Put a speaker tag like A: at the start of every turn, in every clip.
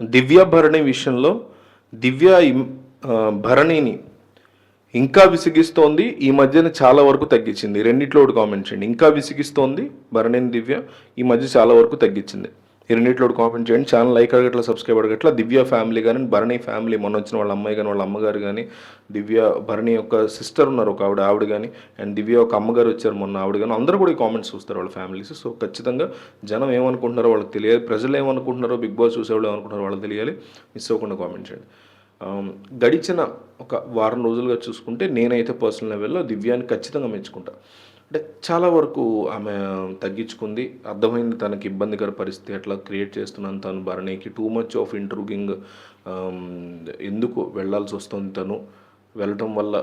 A: దివ్య భరణి విషయంలో దివ్య భరణిని ఇంకా విసిగిస్తోంది. ఈ మధ్యన చాలా వరకు తగ్గించింది. రెండిట్లో ఒకటి కామెంట్ చేయండి. ఇంకా విసిగిస్తోంది భరణిని దివ్య ఈ మధ్య చాలా వరకు తగ్గించింది. ఈ రెండింటిలో కామెంట్ చేయండి. ఛానల్ లైక్ అడగట్ల సబ్స్క్రైబ్ అడగట్ల. దివ్య ఫ్యామిలీ కానీ భరణి ఫ్యామిలీ మొన్న వచ్చిన వాళ్ళ అమ్మాయి కానీ వాళ్ళ అమ్మగారు కానీ దివ్య భరణి యొక్క సిస్టర్ ఉన్నారు ఒక ఆవిడ ఆవిడ కానీ అండ్ దివ్య ఒక అమ్మగారు వచ్చారు మొన్న ఆవిడ కానీ అందరూ కూడా ఈ కామెంట్స్ చూస్తారు వాళ్ళ ఫ్యామిలీస్ సో ఖచ్చితంగా జనం ఏమనుకుంటున్నారో వాళ్ళకి తెలియాలి. ప్రజలు ఏమనుకుంటున్నారో బిగ్ బాస్ చూసేవాళ్ళు ఏమనుకుంటున్నారో వాళ్ళకి తెలియాలి. మిస్ అవ్వకుండా కామెంట్ చేయండి. Um, గడిచిన ఒక వారం రోజులుగా చూసుకుంటే నేనైతే పర్సనల్ లెవెల్లో దివ్యాన్ని ఖచ్చితంగా మెచ్చుకుంటా. అంటే చాలా వరకు ఆమె తగ్గించుకుంది. అర్థమైంది తనకి ఇబ్బందికర పరిస్థితి ఎట్లా క్రియేట్ చేస్తున్నాను తను భరణికి. టూ మచ్ ఆఫ్ ఇంటర్వ్యూగింగ్ ఎందుకు వెళ్ళాల్సి వస్తుంది తను? వెళ్ళటం వల్ల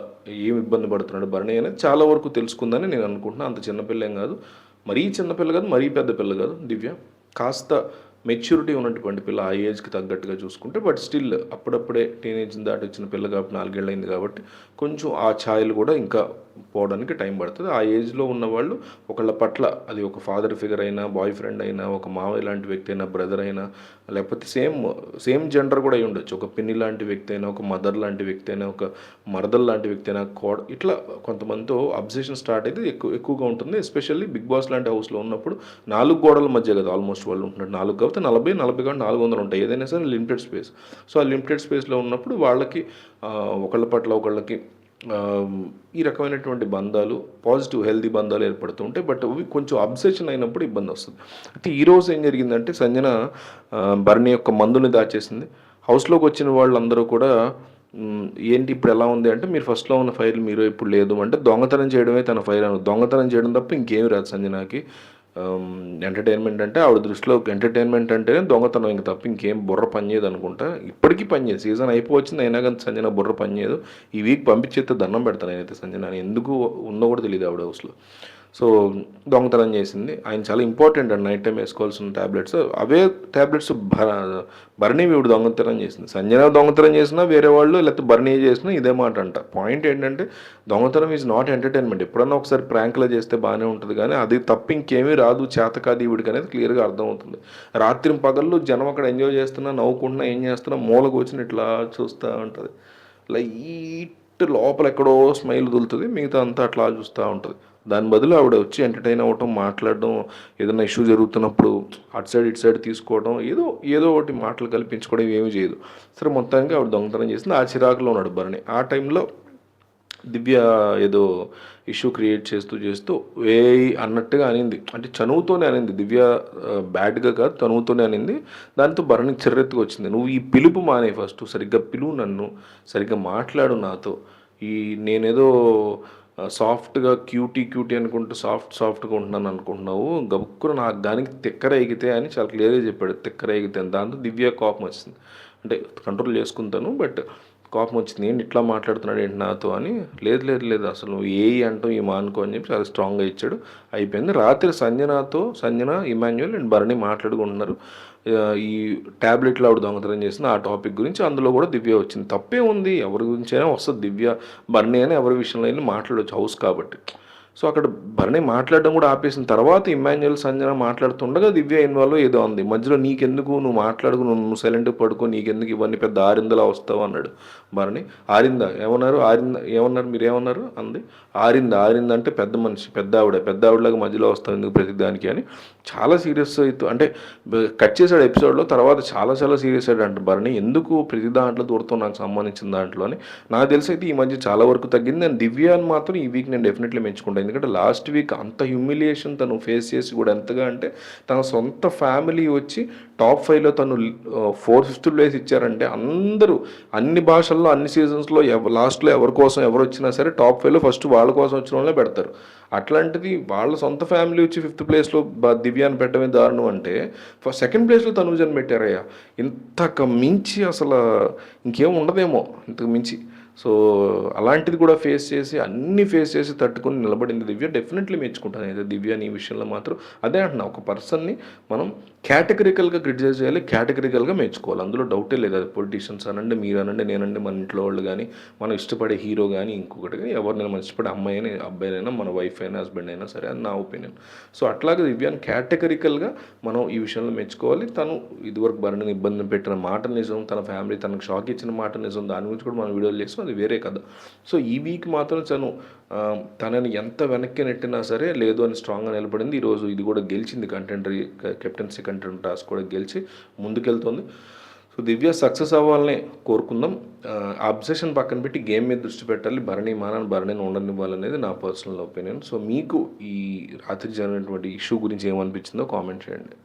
A: ఏం ఇబ్బంది పడుతున్నాడు భరణి అనేది చాలా వరకు తెలుసుకుందని నేను అనుకుంటున్నాను అంత చిన్నపిల్లేం కాదు. మరీ చిన్నపిల్ల కాదు మరీ పెద్ద పిల్ల కాదు. దివ్య కాస్త మెచ్యూరిటీ ఉన్నటువంటి పిల్ల ఆ ఏజ్కి తగ్గట్టుగా చూసుకుంటే బట్ స్టిల్ అప్పుడప్పుడే టీనేజ్ దాటి వచ్చిన పిల్ల కాబట్టి నాలుగేళ్ళు అయింది కాబట్టి కొంచెం ఆ ఛాయలు కూడా ఇంకా పోవడానికి టైం పడుతుంది. ఆ ఏజ్లో ఉన్న వాళ్ళు ఒకళ్ళ పట్ల అది ఒక ఫాదర్ ఫిగర్ అయినా బాయ్ ఫ్రెండ్ అయినా ఒక మామ లాంటి వ్యక్తి అయినా బ్రదర్ అయినా లేకపోతే సేమ్ సేమ్ జెండర్ కూడా అయి ఉండొచ్చు. ఒక పిన్ని లాంటి వ్యక్తి అయినా ఒక మదర్ లాంటి వ్యక్తి అయినా ఒక మరదల్ లాంటి వ్యక్తి అయినా కోడ ఇట్లా కొంతమందితో అబ్జెషన్ స్టార్ట్ అయితే ఎక్కువ ఎక్కువగా ఉంటుంది. ఎస్పెషల్లీ బిగ్ బాస్ లాంటి హౌస్లో ఉన్నప్పుడు నాలుగు గోడల మధ్య కదా ఆల్మోస్ట్ వాళ్ళు ఉంటున్నారు. నాలుగు కాబట్టి నలభై నలభై కాబట్టి నాలుగు వందలు ఉంటాయి. ఏదైనా సరే లిమిటెడ్ స్పేస్. సో ఆ లిమిటెడ్ స్పేస్లో ఉన్నప్పుడు వాళ్ళకి ఒకళ్ళ పట్ల ఒకళ్ళకి ఈ రకమైనటువంటి బంధాలు పాజిటివ్ హెల్తీ బంధాలు ఏర్పడుతూ ఉంటాయి. బట్ అవి కొంచెం అబ్సెషన్ అయినప్పుడు ఇబ్బంది వస్తుంది. అయితే ఈరోజు ఏం జరిగిందంటే సంజన భరణి యొక్క మందుని దాచేసింది. హౌస్లోకి వచ్చిన వాళ్ళందరూ కూడా ఏంటి ఇప్పుడు ఎలా ఉంది? అంటే మీరు ఫస్ట్లో ఉన్న ఫైల్ మీరు ఇప్పుడు లేదు. అంటే దొంగతనం చేయడమే తన ఫైల్ అని దొంగతనం చేయడం తప్ప ఇంకేమి రాదు సంజనాకి. ఎంటర్టైన్మెంట్ అంటే ఆవిడ దృష్టిలో ఎంటర్టైన్మెంట్ అంటేనే దొంగతనం ఇంక తప్ప ఇంకేం బుర్ర పనిచేయదు అనుకుంటా. ఇప్పటికీ పనిచేయదు సీజన్ అయిపోవచ్చింది అయినా కానీ సంజన బుర్ర పనిచేయదు ఈ వీక్ పంపించేస్తే దండం పెడతాను నేనైతే సంజన ఎందుకు ఉందో కూడా తెలియదు ఆవిడ హౌస్లో. సో దొంగతనం చేసింది. ఆయన చాలా ఇంపార్టెంట్ అండి. నైట్ టైం వేసుకోవాల్సిన ట్యాబ్లెట్స్ అవే ట్యాబ్లెట్స్ భరణి వీడు దొంగతనం చేసింది. సంజన దొంగతనం చేసినా వేరే వాళ్ళు లేకపోతే భరణి చేసినా ఇదే మాట అంట. పాయింట్ ఏంటంటే దొంగతనం ఈజ్ నాట్ ఎంటర్టైన్మెంట్ ఎప్పుడన్నా ఒకసారి ప్రాంక్లో చేస్తే బాగానే ఉంటుంది. కానీ అది తప్ప ఇంకేమీ రాదు. చేత కాదు ఈవిడికి అనేది క్లియర్గా అర్థమవుతుంది. రాత్రి పగళ్ళు జనం అక్కడ ఎంజాయ్ చేస్తున్నా నవ్వుకుంటున్నా ఏం చేస్తున్నా మూల కూర్చుని ఇట్లా చూస్తూ ఉంటుంది. లైట్ లోపల ఎక్కడో స్మైల్ దులుతుంది. మిగతా అంతా అట్లా చూస్తూ ఉంటుంది. దాని బదులు ఆవిడ వచ్చి ఎంటర్టైన్ అవ్వటం మాట్లాడడం ఏదైనా ఇష్యూ జరుగుతున్నప్పుడు అటు సైడ్ ఇటు సైడ్ తీసుకోవడం ఏదో ఏదో ఒకటి మాటలు కల్పించుకోవడం ఏమీ చేయదు. సరే మొత్తానికి ఆవిడ దొంగతనం చేసింది. ఆ చిరాకులో ఉన్నాడు భరణి. ఆ టైంలో దివ్య ఏదో ఇష్యూ క్రియేట్ చేస్తూ చేస్తూ ఏ అన్నట్టుగా అనింది. అంటే చనువుతోనే అనింది. దివ్య బ్యాడ్గా కాదు చనువుతోనే అనింది. దాంతో భరణి చిర్రెత్తుకు వచ్చింది. నువ్వు ఈ పిలుపు మానే ఫస్ట్ సరిగ్గా పిలువు నన్ను. సరిగ్గా మాట్లాడు నాతో. ఈ నేనేదో సాఫ్ట్గా క్యూటీ క్యూటీ అనుకుంటూ సాఫ్ట్ సాఫ్ట్గా ఉంటున్నాను అనుకుంటున్నావు గబుక్కున నాకు దానికి తిక్కర ఎగితే అని చాలా క్లియర్గా చెప్పాడు తిక్కర ఎగితే అని. దాంతో దివ్య కోపం వచ్చింది అంటే కంట్రోల్ చేసుకుంటాను బట్ కోపం వచ్చింది ఏంటి ఇట్లా మాట్లాడుతున్నాడు ఏంటి నాతో? అని లేదు లేదు లేదు అసలు నువ్వు ఏ అంటావు ఈ మానుకో అని చెప్పి చాలా స్ట్రాంగ్గా ఇచ్చాడు. అయిపోయింది. రాత్రి సంజనాతో సంజన ఇమాన్యువల్ అండ్ భరణి మాట్లాడుకుంటున్నారు. ఈ ట్యాబ్లెట్లు ఆవిడ దొంగతనం చేసిన ఆ టాపిక్ గురించి అందులో కూడా దివ్య వచ్చింది. తప్పే ఉంది. ఎవరి గురించి అయినా వస్తుంది దివ్య భరణి అని ఎవరి విషయంలో అయినా మాట్లాడవచ్చు హౌస్ కాబట్టి. సో అక్కడ భరణి మాట్లాడడం కూడా ఆపేసిన తర్వాత ఇమాన్యుయల్ సంజన మాట్లాడుతుండగా దివ్య ఇన్వాల్వ్ ఏదో ఉంది మధ్యలో నీకెందుకు? నువ్వు మాట్లాడుకు నువ్వు నువ్వు సైలెంట్ పడుకో నీకెందుకు ఇవన్నీ పెద్ద ఆరిందలా వస్తావు? అన్నాడు భరణి. ఆరిందా? ఏమన్నారు? ఆరింద? ఏమన్నారు? మీరు ఏమన్నారు అంది. ఆరిందా? ఆరింద అంటే పెద్ద మనిషి పెద్ద ఆవిడ పెద్ద ఆవిడలాగా మధ్యలో వస్తావు ఎందుకు ప్రతి దానికి? అని చాలా సీరియస్ అవుతూ అంటే కట్ చేశాడు ఎపిసోడ్లో తర్వాత చాలా చాలా సీరియస్ అయ్యాడు అంట భరణి ఎందుకు ప్రతి దాంట్లో దూరతో నాకు సంబంధించిన దాంట్లో? అని. నాకు తెలిసి అయితే ఈ మధ్య చాలా వరకు తగ్గింది. నేను దివ్యాన్ని మాత్రం ఈ వీక్ నేను డెఫినెట్లీ మెచ్చుకుంటాను ఎందుకంటే లాస్ట్ వీక్ అంత హ్యూమిలియేషన్ తను ఫేస్ చేసి కూడా ఎంతగా అంటే తన సొంత ఫ్యామిలీ వచ్చి టాప్ ఫైవ్లో తను ఫోర్ ఫిఫ్త్ ప్లేస్ ఇచ్చారంటే అందరూ అన్ని భాషల్లో అన్ని సీజన్స్లో ఎవ లాస్ట్లో ఎవరి కోసం ఎవరు వచ్చినా సరే టాప్ ఫైవ్లో ఫస్ట్ వాళ్ళ కోసం వచ్చిన వాళ్ళే పెడతారు. అట్లాంటిది వాళ్ళ సొంత ఫ్యామిలీ వచ్చి ఫిఫ్త్ ప్లేస్లో దివ్యాన్ని పెట్టడమే దారుణం అంటే ఫస్ట్ సెకండ్ ప్లేస్లో తనుజన్ పెట్టారయ్యా. ఇంతకు మించి అసలు ఇంకేం ఉండదేమో. ఇంతకు మించి సో అలాంటిది కూడా ఫేస్ చేసి అన్ని ఫేస్ చేసి తట్టుకొని నిలబడింది దివ్య. డెఫినెట్లీ మెచ్చుకుంటాను అయితే దివ్య నీ విషయంలో మాత్రం. అదే అంటున్నా ఒక పర్సన్ని మనం కేటగిరికల్గా క్రిటిసైజ్ చేయాలి కేటగిరికల్గా మెచ్చుకోవాలి. అందులో డౌటే లేదు. అది పొలిటీషియన్స్ అనండి మీరు అనండి నేనండి మన ఇంట్లో వాళ్ళు కానీ మనం ఇష్టపడే హీరో కానీ ఇంకొకటి కానీ ఎవరినైనా మనం ఇష్టపడే అమ్మాయి అయినా అబ్బాయినైనా మన వైఫ్ అయినా హస్బెండ్ అయినా సరే అది నా ఒపీనియన్ సో అట్లాగే దివ్యాన్ని కేటగిరికల్గా మనం ఈ విషయంలో మెచ్చుకోవాలి. తను ఇదివరకు భరణిని ఇబ్బంది పెట్టిన మాట నిజం తన ఫ్యామిలీ తనకు షాక్ ఇచ్చిన మాట నిజం దాని గురించి కూడా మనం వీడియోలు చేస్తాం అది వేరే కథ. సో ఈ వీక్ మాత్రం తను తనని ఎంత వెనక్కి నెట్టినా సరే లేదు అని స్ట్రాంగ్గా నిలబడింది. ఈరోజు ఇది కూడా గెలిచింది. కంటెంటరీ కెప్టెన్సీ కంటెంట్ టాస్క్ కూడా గెలిచి ముందుకెళ్తుంది. సో దివ్య సక్సెస్ అవ్వాలనే కోరుకుందాం. అబ్జెషన్ పక్కన పెట్టి గేమ్ మీద దృష్టి పెట్టాలి. భరణి మానని భరణిని ఉండనివ్వాలనేది నా పర్సనల్ ఒపీనియన్. సో మీకు ఈ రాత్రి జరిగినటువంటి ఇష్యూ గురించి ఏమనిపించిందో కామెంట్ చేయండి.